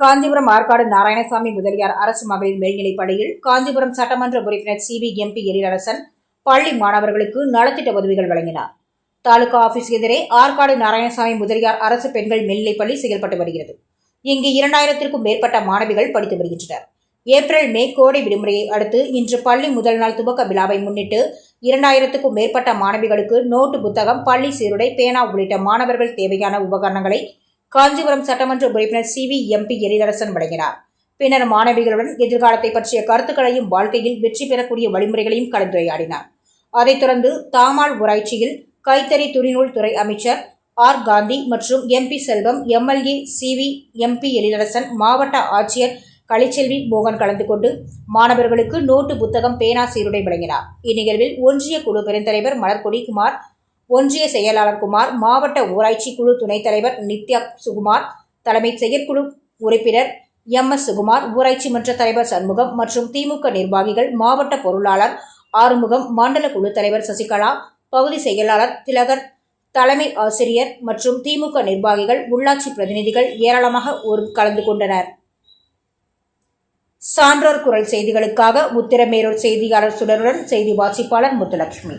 காஞ்சிபுரம் ஆற்காடு நாராயணசாமி முதலியார் அரசு மகளிர் மேல்நிலைப் பள்ளியில் காஞ்சிபுரம் சட்டமன்ற உறுப்பினர் சி வி எம்பி எழிலரசன் பள்ளி மாணவர்களுக்கு நலத்திட்ட உதவிகள் வழங்கினார். தாலுகா ஆபீஸ் எதிரே ஆற்காடு நாராயணசாமி முதலியார் அரசு பெண்கள் மேல்நிலைப் பள்ளி செயல்பட்டு வருகிறது. இங்கு இரண்டாயிரத்திற்கும் மேற்பட்ட மாணவிகள் படித்து வருகின்றனர். ஏப்ரல் மே கோடை விடுமுறையை அடுத்து இன்று பள்ளி முதல் நாள் துவக்க விழாவை முன்னிட்டு இரண்டாயிரத்துக்கும் மேற்பட்ட மாணவிகளுக்கு நோட்டு புத்தகம் பள்ளி சீருடை பேனா உள்ளிட்ட மாணவர்கள் தேவையான உபகரணங்களை காஞ்சிபுரம் சட்டமன்ற உறுப்பினர் சி வி எம்பி எரிதரசன் வழங்கினார். பின்னர் மாணவிகளுடன் எதிர்காலத்தை பற்றிய கருத்துக்களையும் வாழ்க்கையில் வெற்றி பெறக்கூடிய வழிமுறைகளையும் கலந்துரையாடினார். அதைத் தொடர்ந்து தாமாள் ஊராட்சியில் கைத்தறி துணிநூல் துறை அமைச்சர் ஆர் காந்தி மற்றும் MP Selvam MLA C V MP Ezhilarasan மாவட்ட ஆட்சியர் கலைச்செல்வி மோகன் கலந்து கொண்டு மாணவர்களுக்கு நோட்டு புத்தகம் பேனா சீருடை வழங்கினார். இந்நிகழ்வில் ஒன்றிய குழு பெருந்தலைவர் மலர்கொடி குமார் ஒன்றிய செயலாளர் குமார் மாவட்ட ஊராட்சி குழு துணைத் தலைவர் நித்யா சுகுமார் தலைமை செயற்குழு உறுப்பினர் எம் எஸ் சுகுமார் ஊராட்சி மன்ற தலைவர் சண்முகம் மற்றும் திமுக நிர்வாகிகள் மாவட்ட பொருளாளர் ஆறுமுகம் மண்டல குழு தலைவர் சசிகலா பகுதி செயலாளர் திலகர் தலைமை ஆசிரியர் மற்றும் திமுக நிர்வாகிகள் உள்ளாட்சி பிரதிநிதிகள் ஏராளமாக ஒரு கலந்து கொண்டனர். சான்றோர் குரல் செய்திகளுக்காக உத்திரமேரூர் செய்தியாளர் சுடருடன் செய்தி வாசிப்பாளர் முத்துலட்சுமி.